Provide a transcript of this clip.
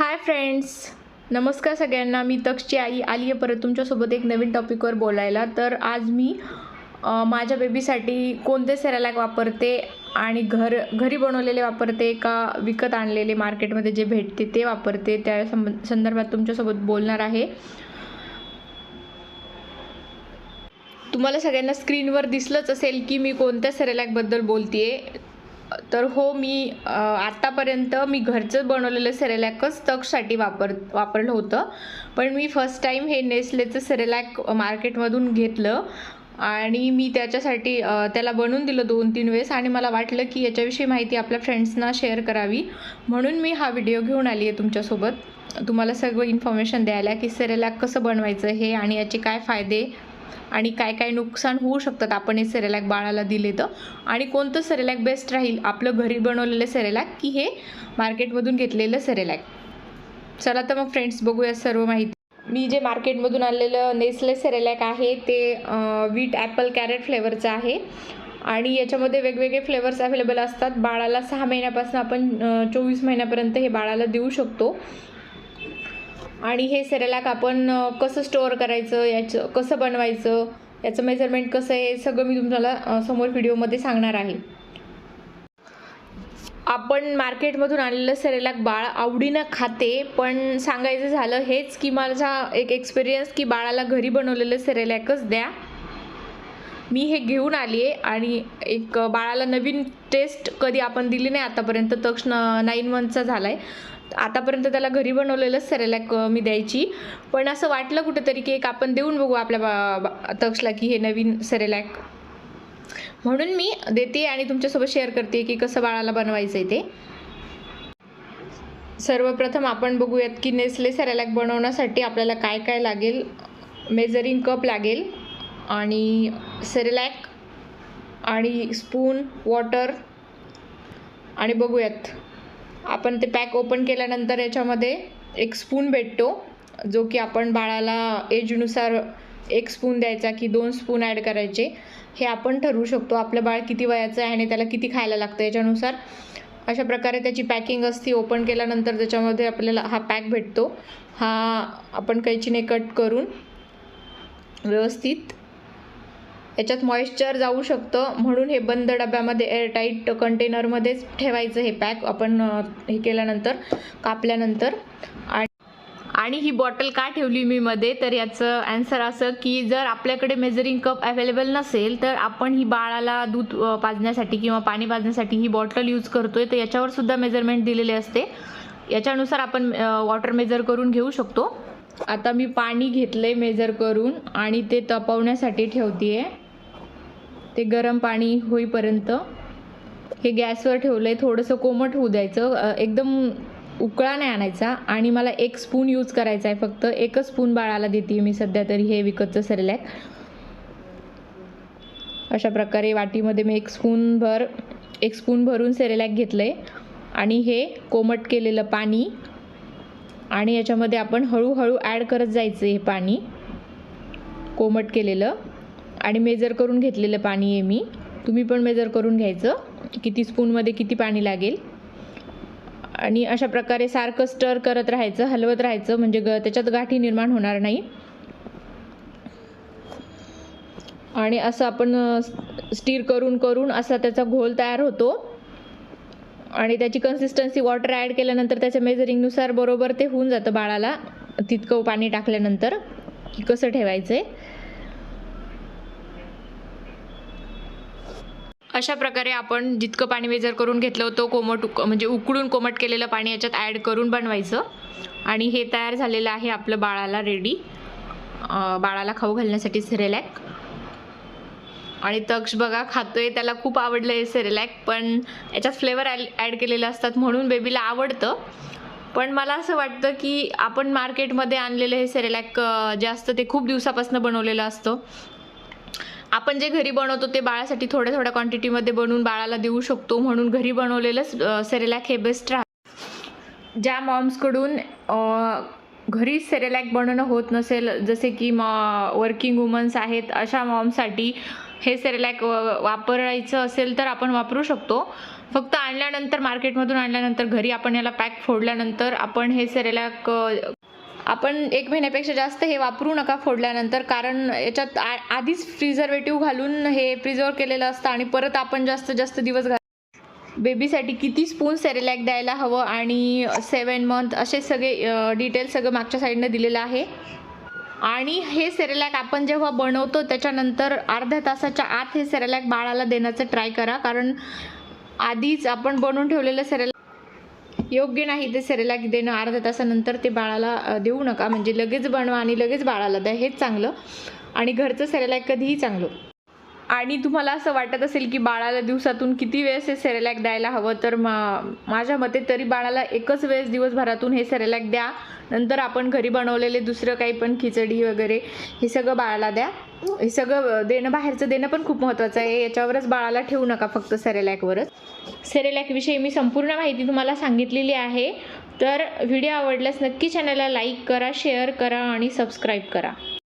Hi friends नमस्कार सगळ्यांना. मी तक्षची आई आली आहे परत तुमच्यासोबत एक नवीन टॉपिकवर बोलायला. तर आज मी माझ्या बेबीसाठी कोणते सेरालॅक वापरते आणि घर घरी बनवलेले वापरते का विकत आणलेले मार्केटमध्ये जे भेटते ते वापरते त्या संब संदर्भात तुमच्यासोबत बोलणार आहे. तुम्हाला सगळ्यांना स्क्रीनवर दिसलंच असेल की मी कोणत्या सेरेलॅकबद्दल बोलते आहे तर हो मी आत्तापर्यंत मी घरचं बनवलेलं सेरेलॅकच तकसाठी वापर वापरलं होतं. पण मी फर्स्ट टाईम हे नेस्लेचं सेरेलॅक मार्केटमधून घेतलं आणि मी त्याच्यासाठी त्याला बनवून दिलं दोन तीन वेळेस आणि मला वाटलं की याच्याविषयी माहिती आपल्या फ्रेंड्सना शेअर करावी. म्हणून मी हा व्हिडिओ घेऊन आली आहे तुमच्यासोबत. तुम्हाला सगळं इन्फॉर्मेशन द्यायला की सेरेलॅक कसं बनवायचं हे आणि याचे काय फायदे आणि काय काय नुकसान होऊ शकतात आपण हे सेरेलॅक बाळाला दिले तर. आणि कोणतं सेरेलॅक बेस्ट राहील? आपलं घरी बनवलेलं सेरेलॅक की हे मार्केटमधून घेतलेलं सेरेलॅक चला तर मग फ्रेंड्स बघूया सर्व माहिती. मी जे मार्केटमधून आणलेलं नेस्ले सेरेलॅक आहे ते वीट ॲपल कॅरेट फ्लेवरचं आहे. आणि याच्यामध्ये वेगवेगळे फ्लेवर्स अवेलेबल असतात. बाळाला सहा महिन्यापासून आपण चोवीस महिन्यापर्यंत हे बाळाला देऊ शकतो. आणि हे सेरेलॅक आपण कसं स्टोअर करायचं याचं कसं बनवायचं याचं मेजरमेंट कसं आहे सगळं मी तुम्हाला समोर व्हिडिओमध्ये सांगणार आहे. आपण मार्केटमधून आणलेलं सेरेलॅक बाळ आवडीनं खाते पण सांगायचं झालं हेच की माझा एक एक्सपिरियन्स की बाळाला घरी बनवलेलं सेरेलॅकच द्या. मी हे घेऊन आली आहे आणि एक बाळाला नवीन टेस्ट कधी आपण दिली नाही आतापर्यंत तक्ष नाईन मंथचा झाला आहे आतापर्यंत त्याला घरी बनवलेलंच सेरेलॅक मी द्यायची. पण असं वाटलं कुठंतरी की एक आपण देऊन बघू आपल्या बा बा- तक्षला की हे नवीन सेरेलॅक. म्हणून मी देते आणि तुमच्यासोबत शेअर करते की कसं बाळाला बनवायचं आहे ते. सर्वप्रथम आपण बघूयात की नेस्ले सेरेलॅक बनवण्यासाठी आपल्याला काय काय लागेल मेजरिंग कप लागेल आणि सेरेलॅक आणि स्पून वॉटर आणि बघूयात. आपण ते पॅक ओपन केल्यानंतर याच्यामध्ये एक स्पून भेटतो जो की आपण बाळाला एजनुसार एक स्पून द्यायचा की दोन स्पून ॲड करायचे. हे आपण ठरवू शकतो आपलं बाळ किती वयाचं आहे आणि त्याला किती खायला लागतं याच्यानुसार. अशा प्रकारे त्याची पॅकिंग असते ओपन केल्यानंतर त्याच्यामध्ये आपल्याला हा पॅक भेटतो. हा आपण कैचीने कट करून व्यवस्थित याच्यात मॉइश्चर जाऊ शकतं. म्हणून हे बंद डब्यामध्ये एअरटाईट कंटेनरमध्येच ठेवायचं हे पॅक आपण हे केल्यानंतर कापल्यानंतर. आणि आणि ही बॉटल का ठेवली मी मध्ये? तर याचं ॲन्सर असं की जर आपल्याकडे मेजरिंग कप अवेलेबल नसेल तर आपण ही बाळाला दूध पाजण्यासाठी किंवा पाणी पाजण्यासाठी ही बॉटल यूज करतोय. तर याच्यावर सुद्धा मेजरमेंट दिलेले असते. याच्यानुसार आपण वॉटर मेजर करून घेऊ शकतो. आता मी पाणी घेतलंय मेजर करून आणि ते तपवण्यासाठी ठेवते आहे ते गरम पाणी होईपर्यंत हे गॅसवर ठेवलं आहे थोडंसं कोमट होऊ द्यायचं. एकदम उकळा नाही आणायचा आणि मला एक स्पून यूज करायचा आहे फक्त. एकच स्पून बाळाला देते मी सध्या तरी हे विकतचं सेरेलॅक अशा प्रकारे वाटीमध्ये मी एक स्पून भर एक स्पून भरून सेरेलॅक घेतलं आहे आणि हे कोमट केलेलं पाणी आणि याच्यामध्ये आपण हळूहळू ॲड करत जायचं हे पाणी. कोमट केलेलं. आणि मेजर करून घेतलेलं पाणी आहे मी. तुम्ही पण मेजर करून घ्यायचं. किती स्पूनमध्ये किती पाणी लागेल. आणि अशा प्रकारे सारखं स्टर करत राहायचं हलवत राहायचं म्हणजे ग त्याच्यात गाठी निर्माण होणार नाही. आणि असं आपण स्टीर करून करून असा त्याचा घोल तयार होतो. आणि त्याची कन्सिस्टन्सी वॉटर ॲड केल्यानंतर त्याच्या मेजरिंगनुसार बरोबर ते होऊन जातं बाळाला. तितकं पाणी टाकल्यानंतर की कसं ठेवायचं आहे अशा प्रकारे आपण जितकं पाणी मेजर करून घेतलं होतं कोमट उक म्हणजे उकळून कोमट केलेलं पाणी याच्यात ॲड करून बनवायचं. आणि हे तयार झालेलं आहे आपलं बाळाला रेडी बाळाला खाऊ घालण्यासाठी सेरेलॅक आणि तक्ष बघा खातोय त्याला खूप आवडलं आहे सेरेलॅक पण याच्यात फ्लेवर ॲड केलेले असतात म्हणून बेबीला आवडतं. पण मला असं वाटतं की आपण मार्केटमध्ये आणलेलं हे सेरेलॅक जे असतं ते खूप दिवसापासून बनवलेलं असतं. आपण जे घरी बनवतो ते बाळासाठी थोड्या थोड्या क्वांटिटीमध्ये बनवून बाळाला देऊ शकतो म्हणून घरी बनवलेलं सेरेलॅक हे बेस्ट राहतं ज्या मॉम्सकडून घरी सेरेलॅक बनवणं होत नसेल जसे की म वर्किंग वुमन्स आहेत अशा मॉमसाठी हे सेरेलॅक वापरायचं असेल तर आपण वापरू शकतो. फक्त आणल्यानंतर मार्केटमधून आणल्यानंतर घरी आपण याला पॅक फोडल्यानंतर आपण हे सेरेलॅक आपण एक महिन्यापेक्षा जास्त हे वापरू नका फोडल्यानंतर कारण याच्यात आ आधीच प्रिझर्वेटिव्ह घालून हे प्रिझर्व केलेलं असतं आणि परत आपण जास्त जास्त दिवस घाल बेबीसाठी किती स्पून सेरेलॅक द्यायला हवं आणि सेवन मंथ असे सगळे डिटेल सगळं मागच्या साईडनं दिलेलं आहे. आणि हे सेरेलॅक आपण जेव्हा बनवतो त्याच्यानंतर अर्ध्या तासाच्या आत हे सेरेलॅक बाळाला देण्याचं ट्राय करा कारण आधीच आपण बनवून ठेवलेलं सेरेलॅक योग्य नाही ते सेरेलॅक देणं अर्ध्या तासानंतर ते बाळाला देऊ नका. म्हणजे लगेच बनवा आणि लगेच बाळाला द्या हेच चांगलं. आणि घरचं सेरेलॅक कधीही चांगलं. आणि तुम्हाला असं वाटत असेल की बाळाला दिवसातून किती वेळेस हे सेरेलॅक द्यायला हवं तर मा माझ्या मते तरी बाळाला एकच वेळेस दिवसभरातून हे सेरेलॅक द्या. नंतर आपण घरी बनवलेले दुसरं काही पण खिचडी वगैरे हे सगळं बाळाला द्या. हे सगळं देणं बाहेरचं देणं पण खूप महत्त्वाचं आहे. याच्यावरच बाळाला ठेवू नका फक्त सेरेलॅकवरच सेरेलॅकविषयी मी संपूर्ण माहिती तुम्हाला सांगितलेली आहे. तर व्हिडिओ आवडल्यास नक्की चॅनलला लाईक करा शेअर करा आणि सबस्क्राईब करा.